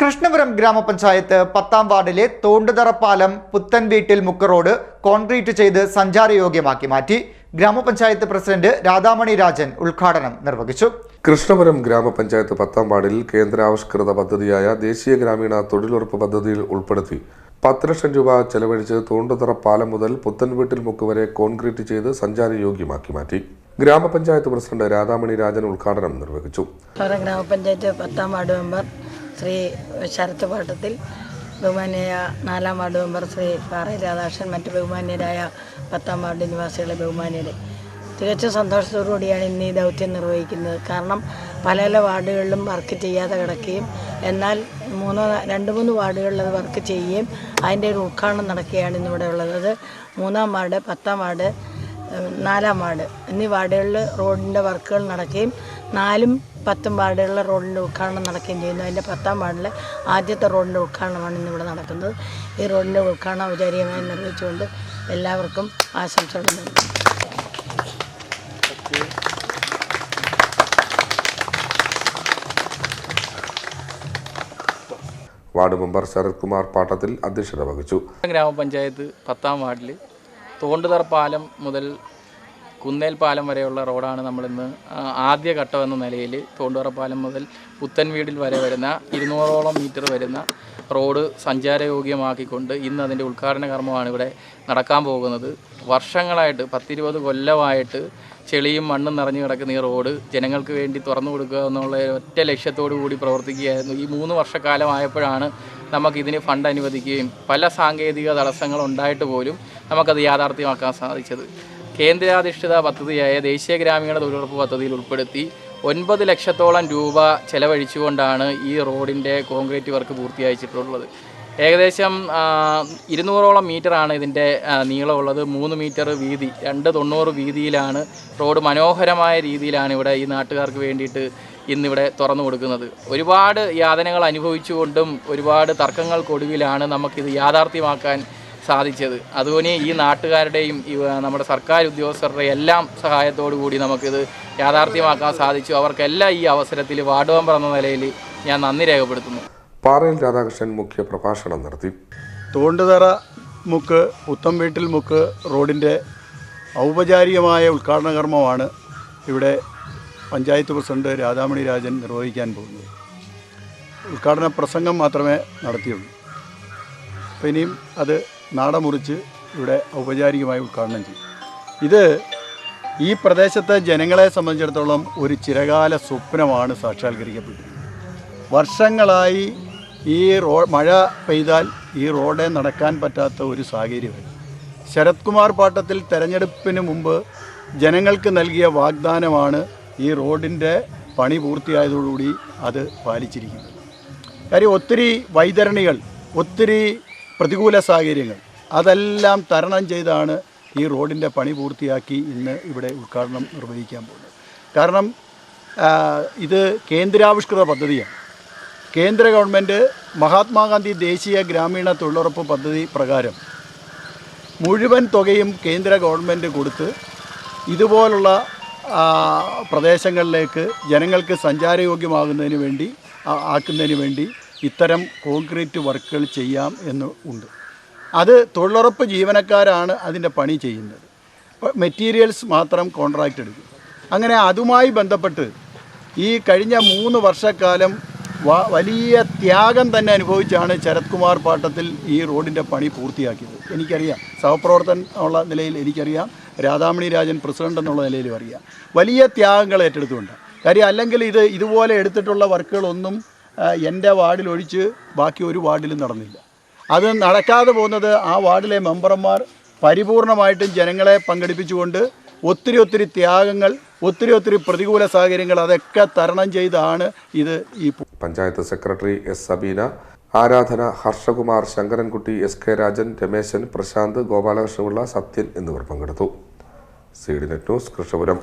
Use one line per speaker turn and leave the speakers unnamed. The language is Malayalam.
കൃഷ്ണപുരം ഗ്രാമപഞ്ചായത്ത് പത്താം വാർഡിലെ തോണ്ടുതറ പാലം പുത്തൻ വീട്ടിൽ മുക്ക് റോഡ് കോൺക്രീറ്റ് ചെയ്ത് സഞ്ചാരയോഗ്യമാക്കി മാറ്റി ഗ്രാമപഞ്ചായത്ത് പ്രസിഡന്റ് രാധാമണി രാജൻ ഉദ്ഘാടനം നിർവഹിച്ചു.
കൃഷ്ണപുരം ഗ്രാമപഞ്ചായത്ത് പത്താം വാർഡിൽ കേന്ദ്രാവിഷ്കൃത പദ്ധതിയായ ദേശീയ ഗ്രാമീണ തൊഴിലുറപ്പ് പദ്ധതിയിൽ ഉൾപ്പെടുത്തി പത്ത് ലക്ഷം രൂപ ചെലവഴിച്ച് തോണ്ടുതറ പാലം മുതൽ പുത്തൻവീട്ടിൽ മുക്ക് വരെ കോൺക്രീറ്റ് ചെയ്ത് സഞ്ചാരയോഗ്യമാക്കി മാറ്റി. ഗ്രാമപഞ്ചായത്ത് പ്രസിഡന്റ് രാധാമണി രാജൻ ഉദ്ഘാടനം നിർവഹിച്ചു.
ഗ്രാമപഞ്ചായത്ത് പത്താം വാർഡ് മെമ്പർ ശ്രീ ശരത് പാട്ടത്തിൽ ബഹുമാന്യരായ നാലാം വാർഡ് മെമ്പർ ശ്രീ പാറ രാധാകൃഷ്ണൻ മറ്റ് ബഹുമാന്യരായ പത്താം വാർഡ് നിവാസികളെ ബഹുമാന്യരെ. തികച്ചും സന്തോഷത്തോടുകൂടിയാണ് ഇന്ന് ഈ ദൗത്യം നിർവഹിക്കുന്നത്. കാരണം പല പല വാർഡുകളിലും വർക്ക് ചെയ്യാതെ കിടക്കുകയും എന്നാൽ മൂന്നോ രണ്ട് മൂന്ന് വാർഡുകളിൽ അത് വർക്ക് ചെയ്യുകയും അതിന്റെ ഒരു ഉദ്ഘാടനം നടക്കുകയാണ് ഇന്നിവിടെ ഉള്ളത്. മൂന്നാം വാർഡ് പത്താം വാർഡ് നാലാം വാർഡ്. എന്നീ വാർഡുകളിൽ റോഡിന്റെ വർക്കുകൾ നടക്കുകയും നാലും പത്തും വാർഡുകളിലെ റോഡിന്റെ ഉദ്ഘാടനം നടക്കുകയും ചെയ്യുന്നു. അതിന്റെ പത്താം വാർഡിലെ ആദ്യത്തെ റോഡിന്റെ ഉദ്ഘാടനമാണ് ഇന്നിവിടെ നടക്കുന്നത്. ഈ റോഡിന്റെ ഉദ്ഘാടനം ഔപചാരികമായി നിർവഹിച്ചുകൊണ്ട് എല്ലാവർക്കും ആശംസകൾ നൽകുന്നു
വാർഡ് മെമ്പർ ശരത് കുമാർ പാട്ടത്തിൽ അധ്യക്ഷത വഹിച്ചു.
ഗ്രാമപഞ്ചായത്ത് പത്താം വാർഡിൽ തോണ്ടുതറ പാലം മുതൽ കുന്നേൽ പാലം വരെയുള്ള റോഡാണ് നമ്മളിന്ന് ആദ്യ ഘട്ടം എന്ന നിലയിൽ തോണ്ടുതറ പാലം മുതൽ പുത്തൻ വീടിൽ വരെ വരുന്ന ഇരുന്നൂറോളം മീറ്റർ വരുന്ന റോഡ് സഞ്ചാരയോഗ്യമാക്കിക്കൊണ്ട് ഇന്ന് അതിന്റെ ഉദ്ഘാടന കർമ്മമാണ് ഇവിടെ നടക്കാൻ പോകുന്നത്. വർഷങ്ങളായിട്ട് പത്തിരുപത് കൊല്ലമായിട്ട് ചെളിയും മണ്ണും നിറഞ്ഞു കിടക്കുന്ന ഈ റോഡ് ജനങ്ങൾക്ക് വേണ്ടി തുറന്നു കൊടുക്കുക എന്നുള്ള ഒറ്റ ലക്ഷ്യത്തോടു കൂടി പ്രവർത്തിക്കുകയായിരുന്നു. ഈ മൂന്ന് വർഷക്കാലമായപ്പോഴാണ് നമുക്കിതിന് ഫണ്ട് അനുവദിക്കുകയും പല സാങ്കേതിക തടസ്സങ്ങൾ ഉണ്ടായിട്ട് പോലും നമുക്കത് യാഥാർത്ഥ്യമാക്കാൻ സാധിച്ചത്. കേന്ദ്രാധിഷ്ഠിത പദ്ധതിയായ ദേശീയ ഗ്രാമീണ തൊഴിലുറപ്പ് പദ്ധതിയിൽ ഉൾപ്പെടുത്തി ഒൻപത് ലക്ഷത്തോളം രൂപ ചെലവഴിച്ചുകൊണ്ടാണ് ഈ റോഡിന്റെ കോൺക്രീറ്റ് വർക്ക് പൂർത്തിയായിച്ചിട്ടുള്ളത്. ഏകദേശം ഇരുന്നൂറോളം മീറ്ററാണ് ഇതിന്റെ നീളമുള്ളത്. മൂന്ന് മീറ്റർ വീതി രണ്ട് തൊണ്ണൂറ് വീതിയിലാണ് റോഡ് മനോഹരമായ രീതിയിലാണ് ഇവിടെ ഈ നാട്ടുകാർക്ക് വേണ്ടിയിട്ട് ഇന്നിവിടെ തുറന്നു കൊടുക്കുന്നത്. ഒരുപാട് യാതനകൾ അനുഭവിച്ചുകൊണ്ടും ഒരുപാട് തർക്കങ്ങൾക്കൊടുവിലാണ് നമുക്കിത് യാഥാർത്ഥ്യമാക്കാൻ സാധിച്ചത്. അതുപോലെ ഈ നാട്ടുകാരുടെയും നമ്മുടെ സർക്കാർ ഉദ്യോഗസ്ഥരുടെ എല്ലാം സഹായത്തോടു കൂടി നമുക്കിത് യാഥാർത്ഥ്യമാക്കാൻ സാധിച്ചു. അവർക്കെല്ലാം ഈ അവസരത്തിൽ വാർഡ് മെമ്പർ എന്ന നിലയിൽ ഞാൻ നന്ദി രേഖപ്പെടുത്തുന്നു.
പാറയിൽ രാധാകൃഷ്ണൻ മുഖ്യ പ്രഭാഷണം നടത്തി.
തോണ്ടുതറ മുക്ക് പുത്തം വീട്ടിൽ മുക്ക് റോഡിന്റെ ഔപചാരികമായ ഉദ്ഘാടന കർമ്മമാണ് ഇവിടെ പഞ്ചായത്ത് പ്രസിഡന്റ് രാധാമണി രാജൻ നിർവഹിക്കാൻ പോകുന്നത്. ഉദ്ഘാടന പ്രസംഗം മാത്രമേ നടത്തിയുള്ളൂ. അപ്പം ഇനിയും അത് നാടമുറിച്ച് ഇവിടെ ഔപചാരികമായി ഉദ്ഘാടനം ചെയ്യും. ഇത് ഈ പ്രദേശത്തെ ജനങ്ങളെ സംബന്ധിച്ചിടത്തോളം ഒരു ചിരകാല സ്വപ്നമാണ് സാക്ഷാത്കരിക്കപ്പെട്ടത്. വർഷങ്ങളായി ഈ റോ മഴ പെയ്താൽ ഈ റോഡ് നടക്കാൻ പറ്റാത്ത ഒരു സാഹചര്യമായി ശരത്കുമാർ പാട്ടത്തിൽ തെരഞ്ഞെടുപ്പിന് മുമ്പ് ജനങ്ങൾക്ക് നൽകിയ വാഗ്ദാനമാണ് ഈ റോഡിന്റെ പണി പൂർത്തിയായതോടുകൂടി അത് പാലിച്ചിരിക്കുന്നത്. കാര്യം ഒത്തിരി വൈതരണികൾ ഒത്തിരി പ്രതികൂല സാഹചര്യങ്ങൾ. അതെല്ലാം തരണം ചെയ്താണ് ഈ റോഡിന്റെ പണി പൂർത്തിയാക്കി ഇന്ന് ഇവിടെ ഉദ്ഘാടനം നിർവഹിക്കാൻ പോകുന്നത്. കാരണം ഇത് കേന്ദ്രാവിഷ്കൃത പദ്ധതിയാണ്. കേന്ദ്ര ഗവൺമെന്റ് മഹാത്മാഗാന്ധി ദേശീയ ഗ്രാമീണ തൊഴിലുറപ്പ് പദ്ധതി പ്രകാരം മുഴുവൻ തുകയും കേന്ദ്ര ഗവൺമെന്റ് കൊടുത്ത് ഇതുപോലുള്ള പ്രദേശങ്ങളിലേക്ക് ജനങ്ങൾക്ക് സഞ്ചാരയോഗ്യമാകുന്നതിന് വേണ്ടി ആക്കുന്നതിന് വേണ്ടി ഇത്തരം കോൺക്രീറ്റ് വർക്കുകൾ ചെയ്യാം എന്ന് ഉണ്ട്. അത് തൊഴിലുറപ്പ് ജീവനക്കാരാണ് അതിന്റെ പണി ചെയ്യുന്നത്. മെറ്റീരിയൽസ് മാത്രം കോൺട്രാക്റ്റ് എടുക്കും. അങ്ങനെ അതുമായി ബന്ധപ്പെട്ട് ഈ കഴിഞ്ഞ മൂന്ന് വർഷക്കാലം വലിയ ത്യാഗം തന്നെ അനുഭവിച്ചാണ് ശരത് കുമാർ പാട്ടത്തിൽ ഈ റോഡിന്റെ പണി പൂർത്തിയാക്കിയത്. എനിക്കറിയാം. സഹപ്രവർത്തൻ ഉള്ള നിലയിൽ എനിക്കറിയാം. രാധാമണി രാജൻ പ്രസിഡന്റ് എന്നുള്ള നിലയിലും അറിയാം. വലിയ ത്യാഗങ്ങൾ ഏറ്റെടുത്തുകൊണ്ട്. കാര്യം അല്ലെങ്കിൽ ഇത് ഇതുപോലെ എടുത്തിട്ടുള്ള വർക്കുകളൊന്നും എന്റെ വാർഡിൽ ഒഴിച്ച് ബാക്കി ഒരു വാർഡിലും നടന്നില്ല. അത് നടക്കാതെ പോകുന്നത് ആ വാർഡിലെ മെമ്പർമാർ പരിപൂർണമായിട്ടും ജനങ്ങളെ പങ്കെടുപ്പിച്ചുകൊണ്ട് ഒത്തിരി ഒത്തിരി ത്യാഗങ്ങൾ ഒത്തിരി ഒത്തിരി പ്രതികൂല സാഹചര്യങ്ങൾ അതൊക്കെ തരണം ചെയ്താണ് ഇത് ഈ
panchayat secretary S Sabeena Aradhana Harshakumar Sankarankutty S K Rajan Rameshan Prasanth Gopalakrishnapillai Sathyan എന്നിവർ പങ്കെടുത്തു. C D net news Krishnapuram.